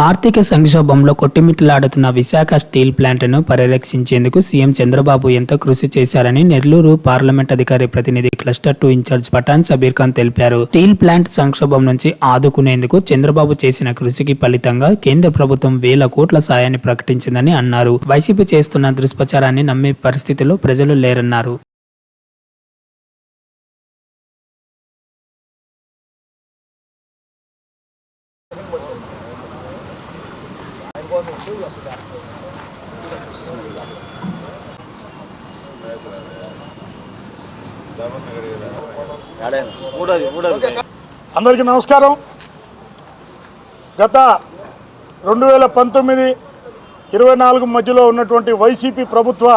ఆర్థిక సంక్షోభంలో కొట్టుమిట్టలాడుతున్న విశాఖ స్టీల్ ప్లాంట్ను పరిరక్షించేందుకు సీఎం చంద్రబాబు ఎంతో కృషి చేశారని నెల్లూరు పార్లమెంట్ అధికారి ప్రతినిధి cluster two incharge Pathan Sabir Khan తెలిపారు. స్టీల్ ప్లాంట్ సంక్షోభం నుంచి ఆదుకునేందుకు చంద్రబాబు చేసిన కృషికి ఫలితంగా కేంద్ర ప్రభుత్వం వేల కోట్ల సాయాన్ని ప్రకటించిందని అన్నారు. వైసీపీ చేస్తున్న దుష్ప్రచారాన్ని నమ్మే పరిస్థితిలో ప్రజలు లేరన్నారు. అందరికీ నమస్కారం. గత రెండు వేల పంతొమ్మిది ఇరవై నాలుగు మధ్యలో ఉన్నటువంటి వైసీపీ ప్రభుత్వ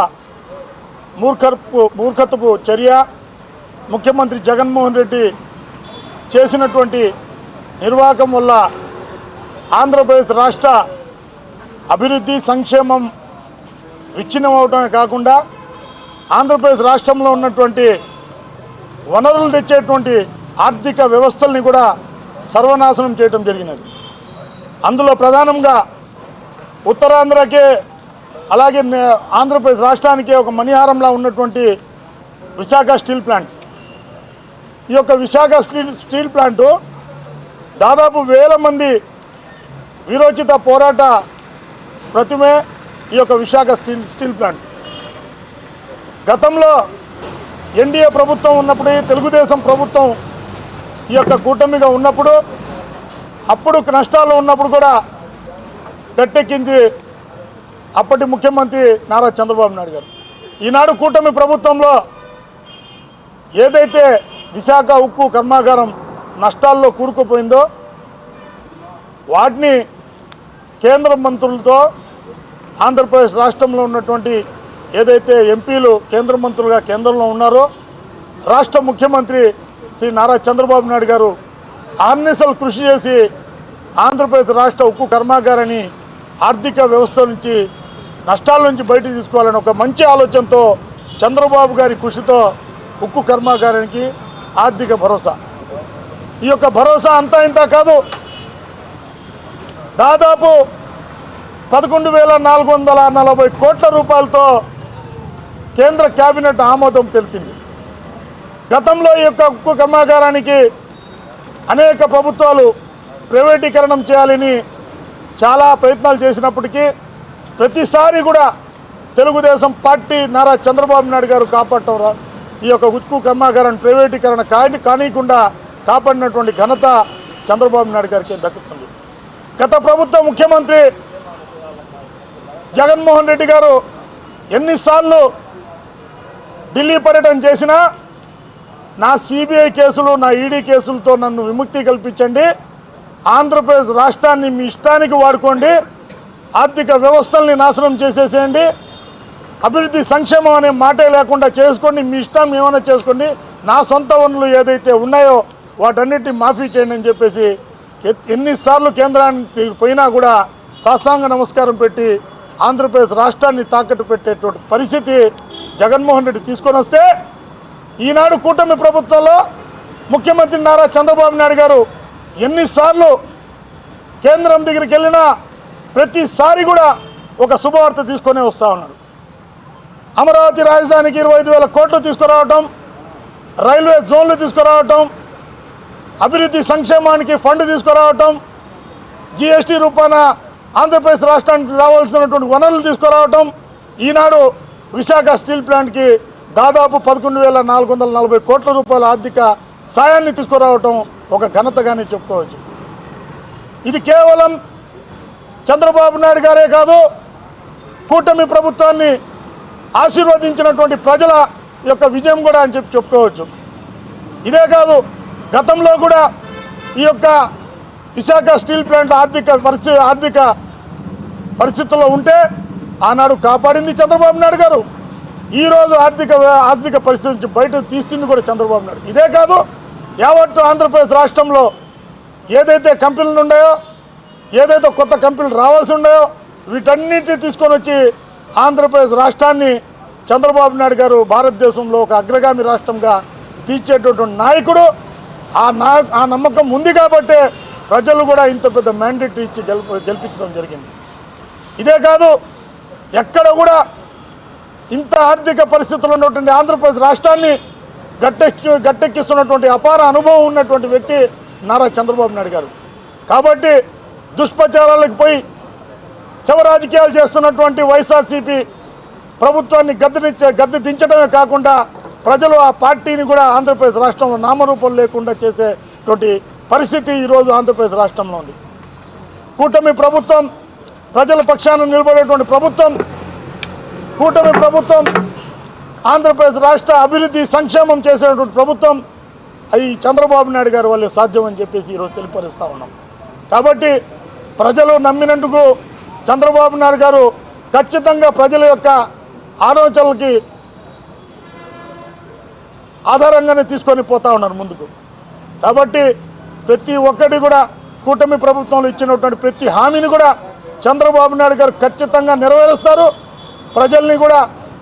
మూర్ఖపు మూర్ఖత్వపు చర్య ముఖ్యమంత్రి జగన్మోహన్ రెడ్డి చేసినటువంటి నిర్వాహకం వల్ల ఆంధ్రప్రదేశ్ రాష్ట్ర అభివృద్ధి సంక్షేమం విచ్ఛిన్నం అవటమే కాకుండా ఆంధ్రప్రదేశ్ రాష్ట్రంలో ఉన్నటువంటి వనరులు తెచ్చేటువంటి ఆర్థిక వ్యవస్థల్ని కూడా సర్వనాశనం చేయడం జరిగినది. అందులో ప్రధానంగా ఉత్తరాంధ్రకే అలాగే ఆంధ్రప్రదేశ్ రాష్ట్రానికి ఒక మణిహారంలా ఉన్నటువంటి విశాఖ స్టీల్ ప్లాంట్. ఈ యొక్క విశాఖ స్టీల్ స్టీల్ ప్లాంటు దాదాపు వేల మంది విరోచిత పోరాట ప్రతిమే ఈ యొక్క విశాఖ స్టీల్ స్టీల్ ప్లాంట్. గతంలో ఎన్డీఏ ప్రభుత్వం ఉన్నప్పుడు తెలుగుదేశం ప్రభుత్వం ఈ యొక్క కూటమిగా ఉన్నప్పుడు అప్పుడు నష్టాలు ఉన్నప్పుడు కూడా గట్టెక్కించి అప్పటి ముఖ్యమంత్రి నారా చంద్రబాబు నాయుడు గారు. ఈనాడు కూటమి ప్రభుత్వంలో ఏదైతే విశాఖ ఉక్కు కర్మాగారం నష్టాల్లో కూరుకుపోయిందో వాటిని కేంద్ర మంత్రులతో ఆంధ్రప్రదేశ్ రాష్ట్రంలో ఉన్నటువంటి ఏదైతే ఎంపీలు కేంద్ర మంత్రులుగా కేంద్రంలో ఉన్నారో రాష్ట్ర ముఖ్యమంత్రి శ్రీ నారా చంద్రబాబు నాయుడు గారు ఆర్నిసలు కృషి చేసి ఆంధ్రప్రదేశ్ రాష్ట్ర ఉక్కు కర్మాగారాన్ని ఆర్థిక వ్యవస్థ నుంచి నష్టాల నుంచి బయటకు తీసుకోవాలని ఒక మంచి ఆలోచనతో చంద్రబాబు గారి కృషితో ఉక్కు కర్మాగారానికి ఆర్థిక భరోసా. ఈ యొక్క భరోసా అంతా ఇంత కాదు. దాదాపు పదకొండు వేల నాలుగు వందల నలభై కోట్ల రూపాయలతో కేంద్ర కేబినెట్ ఆమోదం తెలిపింది. గతంలో ఈ యొక్క ఉక్కు కర్మాగారానికి అనేక ప్రభుత్వాలు ప్రైవేటీకరణం చేయాలని చాలా ప్రయత్నాలు చేసినప్పటికీ ప్రతిసారి కూడా తెలుగుదేశం పార్టీ నారా చంద్రబాబు నాయుడు గారు కాపాడటం రా ఈ యొక్క ఉక్కు కర్మాగారాన్ని ప్రైవేటీకరణ కాని కానీయకుండా కాపాడినటువంటి ఘనత చంద్రబాబు నాయుడు గారికి దక్కుతుంది. గత ప్రభుత్వ ముఖ్యమంత్రి జగన్మోహన్ రెడ్డి గారు ఎన్నిసార్లు ఢిల్లీ పర్యటన చేసినా నా సిబిఐ కేసులు నా ఈడీ కేసులతో నన్ను విముక్తి కల్పించండి. ఆంధ్రప్రదేశ్ రాష్ట్రాన్ని మీ ఇష్టానికి వాడుకోండి. ఆర్థిక వ్యవస్థల్ని నాశనం చేసేసేయండి. అభివృద్ధి సంక్షేమం అనే మాటే లేకుండా చేసుకోండి. మీ ఇష్టం ఏమైనా చేసుకోండి. నా సొంత వనరులు ఏదైతే ఉన్నాయో వాటన్నిటిని మాఫీ చేయండి అని చెప్పేసి ఎన్నిసార్లు కేంద్రానికి పోయినా కూడా సాష్టాంగ నమస్కారం పెట్టి ఆంధ్రప్రదేశ్ రాష్ట్రాన్ని తాకట్టు పెట్టేటువంటి పరిస్థితి జగన్మోహన్ రెడ్డి తీసుకొని వస్తే ఈనాడు కూటమి ప్రభుత్వంలో ముఖ్యమంత్రి నారా చంద్రబాబు నాయుడు గారు ఎన్నిసార్లు కేంద్రం దగ్గరికి వెళ్ళినా ప్రతిసారి కూడా ఒక శుభవార్త తీసుకొని వస్తూ ఉన్నాడు అమరావతి రాజధానికి ఇరవై ఐదు వేల కోట్లు తీసుకురావటం రైల్వే జోన్లు తీసుకురావటం అభివృద్ధి సంక్షేమానికి ఫండ్ తీసుకురావటం జిఎస్టీ రూపాన ఆంధ్రప్రదేశ్ రాష్ట్రానికి రావాల్సినటువంటి వనరులు తీసుకురావటం. ఈనాడు విశాఖ స్టీల్ ప్లాంట్కి దాదాపు పదకొండు వేల నాలుగు వందల నలభై కోట్ల రూపాయల ఆర్థిక సాయాన్ని తీసుకురావటం ఒక ఘనతగానే చెప్పుకోవచ్చు. ఇది కేవలం చంద్రబాబు నాయుడు గారే కాదు కూటమి ప్రభుత్వాన్ని ఆశీర్వదించినటువంటి ప్రజల యొక్క విజయం కూడా అని చెప్పి చెప్పుకోవచ్చు. ఇదే కాదు గతంలో కూడా ఈ యొక్క విశాఖ స్టీల్ ప్లాంట్ ఆర్థిక పరిస్థితి ఆర్థిక పరిస్థితుల్లో ఉంటే ఆనాడు కాపాడింది చంద్రబాబు నాయుడు గారు. ఈరోజు ఆర్థిక ఆర్థిక పరిస్థితి నుంచి బయట తీస్తుంది కూడా చంద్రబాబు నాయుడు. ఇదే కాదు యావత్తు ఆంధ్రప్రదేశ్ రాష్ట్రంలో ఏదైతే కంపెనీలు ఉన్నాయో ఏదైతే కొత్త కంపెనీలు రావాల్సి ఉన్నాయో వీటన్నిటిని తీసుకొని వచ్చి ఆంధ్రప్రదేశ్ రాష్ట్రాన్ని చంద్రబాబు నాయుడు గారు భారతదేశంలో ఒక అగ్రగామి రాష్ట్రంగా తీర్చేటటువంటి నాయకుడు. ఆ నా ఆ నమ్మకం ఉంది కాబట్టే ప్రజలు కూడా ఇంత పెద్ద మ్యాండేట్ ఇచ్చి గెలుపు గెలిపించడం జరిగింది. ఇదే కాదు ఎక్కడ కూడా ఇంత ఆర్థిక పరిస్థితులు ఉన్నటువంటి ఆంధ్రప్రదేశ్ రాష్ట్రాన్ని గట్టెక్కి గట్టెక్కిస్తున్నటువంటి అపార అనుభవం ఉన్నటువంటి వ్యక్తి నారా చంద్రబాబు నాయుడు గారు. కాబట్టి దుష్ప్రచారాలకు పోయి శివరాజకీయాలు చేస్తున్నటువంటి వైఎస్ఆర్సీపీ ప్రభుత్వాన్ని గద్దెనిచ్చే గద్దె దించడమే కాకుండా ప్రజలు ఆ పార్టీని కూడా ఆంధ్రప్రదేశ్ రాష్ట్రంలో నామరూపం లేకుండా చేసేటువంటి పరిస్థితి ఈరోజు ఆంధ్రప్రదేశ్ రాష్ట్రంలో ఉంది. కూటమి ప్రభుత్వం ప్రజల పక్షాన నిలబడేటువంటి ప్రభుత్వం కూటమి ప్రభుత్వం ఆంధ్రప్రదేశ్ రాష్ట్ర అభివృద్ధి సంక్షేమం చేసేటువంటి ప్రభుత్వం అవి చంద్రబాబు నాయుడు గారి వల్లే సాధ్యం అని చెప్పేసి ఈరోజు తెలియపరుస్తూ ఉన్నాం. కాబట్టి ప్రజలు నమ్మినందుకు చంద్రబాబు నాయుడు గారు ఖచ్చితంగా ప్రజల యొక్క ఆలోచనలకి ఆధారంగానే తీసుకొని పోతా ఉన్నారు ముందుకు. కాబట్టి ప్రతి ఒక్కటి కూడా కూటమి ప్రభుత్వంలో ఇచ్చినటువంటి ప్రతి హామీని కూడా చంద్రబాబు నాయుడు గారు ఖచ్చితంగా నెరవేరుస్తారు. ప్రజల్ని కూడా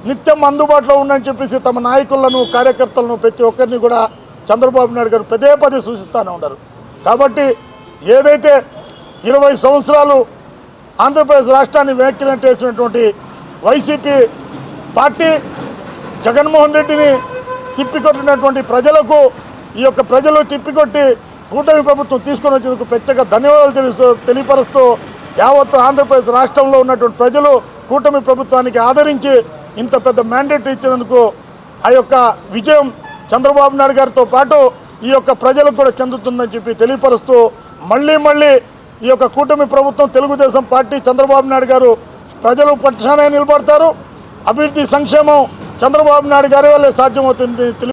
నిత్యం అందుబాటులో ఉండని చెప్పేసి తమ నాయకులను కార్యకర్తలను ప్రతి ఒక్కరిని కూడా చంద్రబాబు నాయుడు గారు పదే పదే సూచిస్తూనే ఉన్నారు. కాబట్టి ఏదైతే ఇరవై సంవత్సరాలు ఆంధ్రప్రదేశ్ రాష్ట్రాన్ని వ్యాఖ్యలు చేసినటువంటి వైసీపీ పార్టీ జగన్మోహన్ రెడ్డిని తిప్పికొట్టినటువంటి ప్రజలకు ఈ యొక్క ప్రజలు తిప్పికొట్టి కూటమి ప్రభుత్వం తీసుకొని వచ్చేందుకు ప్రత్యేక ధన్యవాదాలు తెలుస్తూ తెలియపరుస్తూ యావత్తు ఆంధ్రప్రదేశ్ రాష్ట్రంలో ఉన్నటువంటి ప్రజలు కూటమి ప్రభుత్వానికి ఆదరించి ఇంత పెద్ద మ్యాండేట్ ఇచ్చినందుకు ఆ యొక్క విజయం చంద్రబాబు నాయుడు గారితో పాటు ఈ యొక్క ప్రజలకు కూడా చెందుతుందని చెప్పి తెలియపరుస్తూ మళ్ళీ మళ్ళీ ఈ యొక్క కూటమి ప్రభుత్వం తెలుగుదేశం పార్టీ చంద్రబాబు నాయుడు గారు ప్రజలు పక్షానే నిలబడతారు. అభివృద్ధి సంక్షేమం చంద్రబాబు నాయుడు గారి వల్లే సాధ్యమవుతుంది